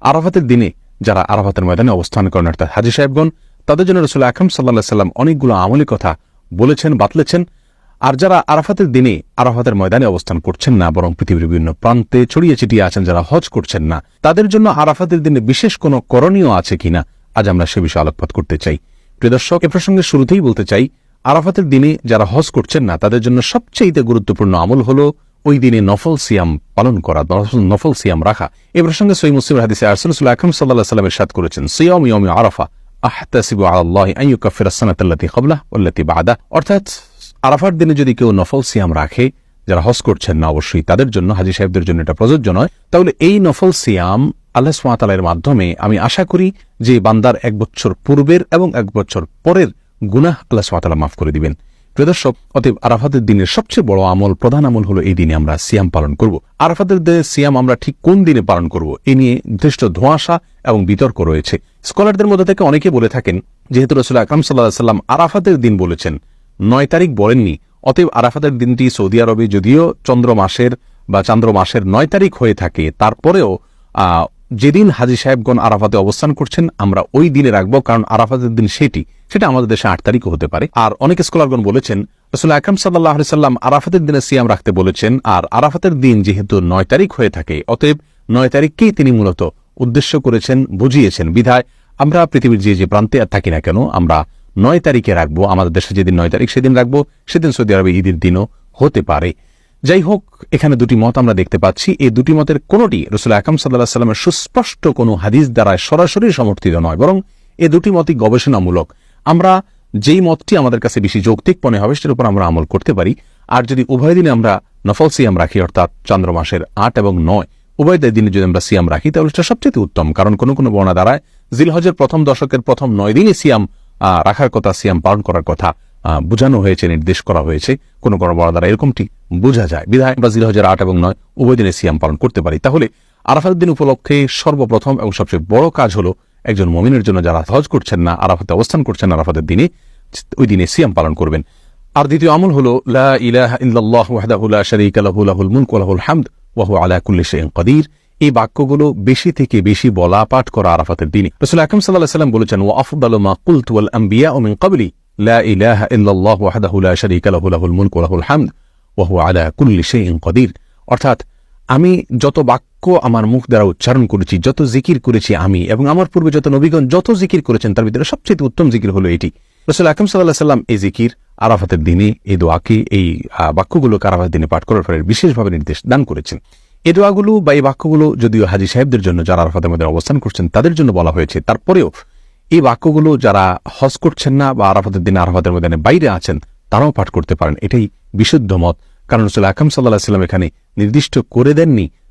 আরাফাতের দিনে যারা আরাফাতের ময়দানে অবস্থান করেন, অর্থাৎ হাজি সাহেবগণ, তাদের জন্য রসুল আকরম সাল্লাহ সাল্লাম অনেকগুলো আমলি কথা বলেছেন, বাতলেছেন। আর যারা আরাফাতের দিনে আরাফাতের ময়দানে অবস্থান করছেন না, বরং পৃথিবীর বিভিন্ন প্রান্তে ছড়িয়ে ছিটিয়ে আছেন, যারা হজ করছেন না, তাদের জন্য আরাফাতের দিনে বিশেষ কোনো করণীয় আছে কিনা, আজ আমরা সে বিষয়ে আলোকপাত করতে চাই। প্রিয় দর্শক, এ প্রসঙ্গে শুরুতেই বলতে চাই, আরাফাতের দিনে যারা হজ করছেন না, তাদের জন্য সবচেয়ে গুরুত্বপূর্ণ আমল হল ওই দিনে নফল সিয়াম পালন করা, নফল সিয়াম রাখা এ প্রসঙ্গে সই মুসলিম হাদিসে আরসুল আকরম সাল্লাহ সাল্লামের সাদ করেছেন, সিয়াম ইয়ম আরাফা আল্লাহ আইয়ুকাফির সানাতাল্লাতি কবলা ওল্লাতি বাদা অর্থাৎ আরাফার দিনে যদি কেউ নফল সিয়াম রাখে, যারা হজ করছেন না অবশ্যই তাদের জন্য, হাজি সাহেবদের জন্য এটা প্রযোজ্য নয়। তাহলে এই নফল সিয়াম আল্লাহ মাধ্যমে আমি আশা করি যে বান্দার এক বছর পূর্বের এবং এক বছর পরের গুনাহ আল্লাহ সুমাতালা মাফ করে দিবেন। প্রদর্শক অতএব আরাফাতের দিনের সবচেয়ে বড় আমল, প্রধান আমল হলো এই দিনে আমরা সিয়াম পালন করব। আরাফাতের দিনে সিয়াম আমরা ঠিক কোন দিনে পালন করব? এ নিয়ে যথেষ্ট ধোঁয়াশা এবং বিতর্ক রয়েছে। স্কলারদের মধ্যে থেকে অনেকে বলে থাকেন, যেহেতু রসুল আকরাম সাল্লাহ সাল্লাম আরাফাতের দিন বলেছেন, নয় তারিখ বলেননি, অতএব আরাফাতের দিনটি সৌদি আরবে যদিও চন্দ্র মাসের বা চান্দ্র মাসের নয় তারিখ হয়ে থাকে, তারপরেও যেদিন হাজি সাহেবগণ আরাফাতে অবস্থান করছেন, আমরা ওই দিনে রাখব, কারণ আরাফাতের দিন সেটি। সেটা আমাদের দেশে আট তারিখও হতে পারে। আর অনেক স্কলারগণ বলেছেন, রসুল আকরম সাল্লাহ সাল্লাম আরাফাতের দিনে সিয়াম রাখতে বলেছেন, আর আরাফাতের দিন যেহেতু নয় তারিখ হয়ে থাকে, অতএব নয় তারিখকেই তিনি মূলত উদ্দেশ্য করেছেন, বুঝিয়েছেন। বিধায় আমরা পৃথিবীর যে যে প্রান্তে আর থাকি না কেন, আমরা নয় তারিখে রাখব, আমাদের দেশে যেদিন নয় তারিখ সেদিন রাখব, সেদিন সৌদি আরবে ঈদের দিনও হতে পারে। যাই হোক, এখানে দুটি মত আমরা দেখতে পাচ্ছি। এই দুটি মতের কোনটি রসুল আকাম সাল্লাহ সাল্লামের সুস্পষ্ট কোনো হাদিস দ্বারা সরাসরি সমর্থিত নয়, বরং এ দুটি মতই গবেষণামূলক। আমরা যেই মতটি আমাদের কাছে বেশি যৌক্তিক মনে হবে, সেটার উপর আমরা আমল করতে পারি। আর যদি উভয় দিনে আমরা নফল সিয়াম রাখি, অর্থাৎ চন্দ্র মাসের আট এবং নয়, উভয় দিনে যদি আমরা সিয়াম রাখি, তাহলে সেটা সবচেয়ে উত্তম। কারণ কোনো কোনো বর্ণা দ্বারায় জিলহজের প্রথম দশকের প্রথম নয় দিনে সিয়াম রাখার কথা, সিয়াম পালন করার কথা বোঝানো হয়েছে, নির্দেশ করা হয়েছে। কোন কোনো বড় দ্বারা এরকমটি বোঝা যায়। বিধায় আমরা জিলহজের আট এবং নয় উভয় দিনে সিয়াম পালন করতে পারি। তাহলে আরাফাতের দিন উপলক্ষে সর্বপ্রথম এবং সবচেয়ে বড় কাজ হলো একজন মমিনের জন্য যারা হজ করছেন না, আরাফাতে অবস্থান করছেন, আরাফাতের দিনে ওই দিনে সিয়াম পালন করবেন। আর দ্বিতীয় আমল হলো হামদ, ওয়া আলা কুল্লি কাদির। এই বাক্যগুলো বেশি থেকে বেশি বলা পাঠ করা আরাফাতের দিনে। রাসূল আকরাম সাল্লাল্লাহু সাল্লাম বলেছেন, ওয়া আফদালু মা কুলতু ওয়াল আম্বিয়া মিন ক্বাবলি, লা ইলাহা ইল্লাল্লাহু ওয়াহদাহু লা শারীকা লাহু, লাহুল মুলকু ওয়া লাহুল অর্থাৎ, আমি যত বাক্য আমার মুখ দ্বারা উচ্চারণ করেছি, যত জিকির করেছি আমি এবং আমার পূর্বে যত নবীগণ যত জিকির করেছেন তার ভিতরে সবচেয়ে উত্তম জিকির হলো এটি। রসুল আকরম সাল্লাহ সাল্লাম এই জিকির, আরাফাতের দিনে এই দোয়াকে, এই বাক্যগুলো আরাফাতের দিনে পাঠ করার ফলে বিশেষভাবে নির্দেশ দান করেছেন। এই দোয়াগুলো বা এই বাক্যগুলো যদিও হাজি সাহেবদের জন্য যারা আরাফাতের মধ্যে অবস্থান করছেন তাদের জন্য বলা হয়েছে, তারপরেও এই বাক্যগুলো যারা হজ করছেন না বা আরাফাতের দিনে আরাফাতের ময়দানে বাইরে আছেন, তারাও পাঠ করতে পারেন। এটাই বিশুদ্ধ মত। কারণ রসুল আকরম সাল্লাহ সাল্লাম এখানে নির্দিষ্ট করে দেননি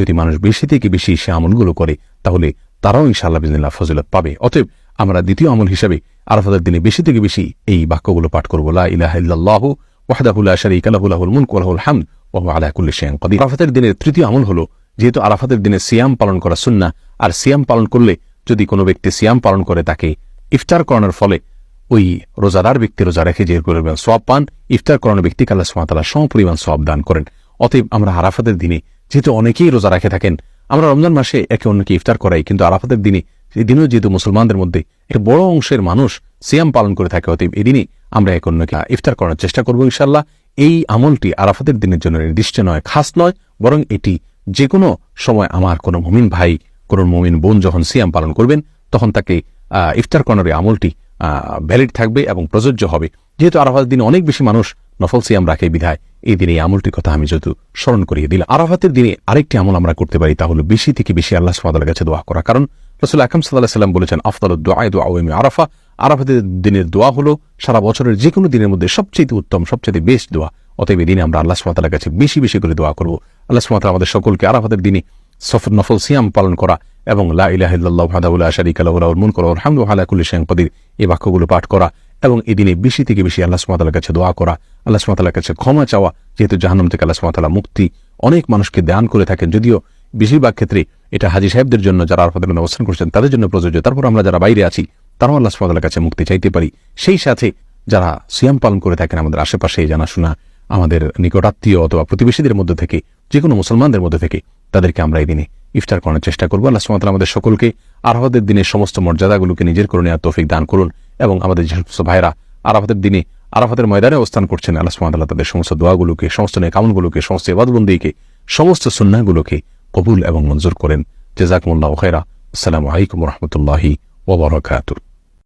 যদি মানুষ বেশি থেকে বেশি সে আমলগুলো করে, তাহলে তারাও ইনশাআল্লাহ বিদিল্লাহ ফজিলত পাবে। অতএব আমরা দ্বিতীয় আমল হিসাবে আরাফাতের দিনে বেশি থেকে বেশি এই বাক্যগুলো পাঠ করব। লা আরাফাতের দিনের তৃতীয় আমল হলো, যেহেতু আরাফাতের দিনে সিয়াম পালন করা আর সিয়াম পালন করলে যদি কোনো ব্যক্তি সিয়াম পালন করে, তাকে ইফতার করানোর ফলে ওই রোজাদার ব্যক্তি রোজা রেখে যে সব পান, ইফতার সুমাতালা সম পরিমাণ সব দান করেন। অতএব আমরা আরাফাতের দিনে যেহেতু অনেকেই রোজা রেখে থাকেন, আমরা রমজান মাসে একে অন্যকে ইফতার করাই, কিন্তু আরাফাতের দিনে, এই দিনেও যেহেতু মুসলমানদের মধ্যে একটা বড় অংশের মানুষ সিয়াম পালন করে থাকে, অতএব এদিনই আমরা এক অন্যকে ইফতার করার চেষ্টা করব ইনশাল্লাহ এই আমলটি আরাফাতের দিনের জন্য নির্দিষ্ট নয়, খাস নয়, বরং এটি যে কোনো সময় আমার কোনো মমিন ভাই, কোন মমিন বোন যখন সিয়াম পালন করবেন, তখন তাকে ইফতার কর্নারের আমলটি ভ্যালিড থাকবে এবং প্রযোজ্য হবে। যেহেতু আরাফাতের দিনে অনেক বেশি মানুষ নফল সিয়াম রাখে বিধায় এই দিনে এই আমলটির কথা আমি যেহেতু স্মরণ করিয়ে দিলাম, আরাফাতের দিনে আরেকটি আমল আমরা করতে পারি তা হলো বেশি থেকে বেশি আল্লাহ সুমাদার কাছে দোয়া করা। কারণ রসুল আকাম সাল্লাহ সাল্লাম বলেছেন আফতাল দোয়া দোয়া ওয়েমে আরাফা। আরাফাতের দিনের দোয়া হলো সারা বছরের যে কোনো দিনের মধ্যে সবচেয়ে উত্তম সবচেয়ে বেস্ট দোয়া। অতএব এই দিনে আমরা আল্লাহ সুমাতার কাছে বেশি বেশি করে দোয়া করব। আল্লাহ সুমাতা আমাদের সকলকে আরাফাতের দিনে সফর, নফল, সিয়াম পালন করা এবং লা ইলাহা ইল্লাল্লাহু ওয়াহদাহু লা শারীকা লাহু লাহুল মুলকু হামদু আলা কুল্লি এই বাক্যগুলো পাঠ করা। এবং এই দিনে বেশি থেকে বেশি আল্লাহ তাআলার কাছে দোয়া করা, আল্লাহ ওয়া কাছে ক্ষমা চাওয়া, যেহেতু জাহান্নাম থেকে আল্লাহ তাআলা মুক্তি অনেক মানুষকে দান করে থাকেন। যদিও বেশিরভাগ ক্ষেত্রে এটা হাজি সাহেবদের জন্য যারা আরাফাতের অবস্থান করছেন, তাদের জন্য প্রযোজ্য। তারপর আমরা যারা বাইরে আছি, তারাও আল্লাহ তাআলার কাছে মুক্তি চাইতে পারি। সেই সাথে যারা সিয়াম পালন করে থাকেন আমাদের আশেপাশে, জানাশোনা, আমাদের নিকটাত্মীয় অথবা প্রতিবেশীদের মধ্যে থেকে যে কোনো মুসলমানদের মধ্যে থেকে, তাদেরকে আমরা এই দিনে ইফতার করার চেষ্টা করব। আল্লাহ সুমাত আমাদের সকলকে আরাফাতের দিনের সমস্ত মর্যাদাগুলোকে নিজের করে নেওয়ার তৌফিক দান করুন। এবং আমাদের যে সমস্ত ভাইরা আরাফাতের দিনে আরাফাতের ময়দানে অবস্থান করছেন। আল্লাহ সুমাত আল্লাহ তাদের সমস্ত দোয়াগুলোকে, সমস্ত নেকামগুলোকে সমস্ত এবাদবন্দিকে সমস্ত সুন্নাগুলোকে কবুল এবং মঞ্জুর করেন। জেজাকমুল্লাহ খেরা আসসালামু আলাইকুম রহমতুল্লাহি ওবরাকাতুহ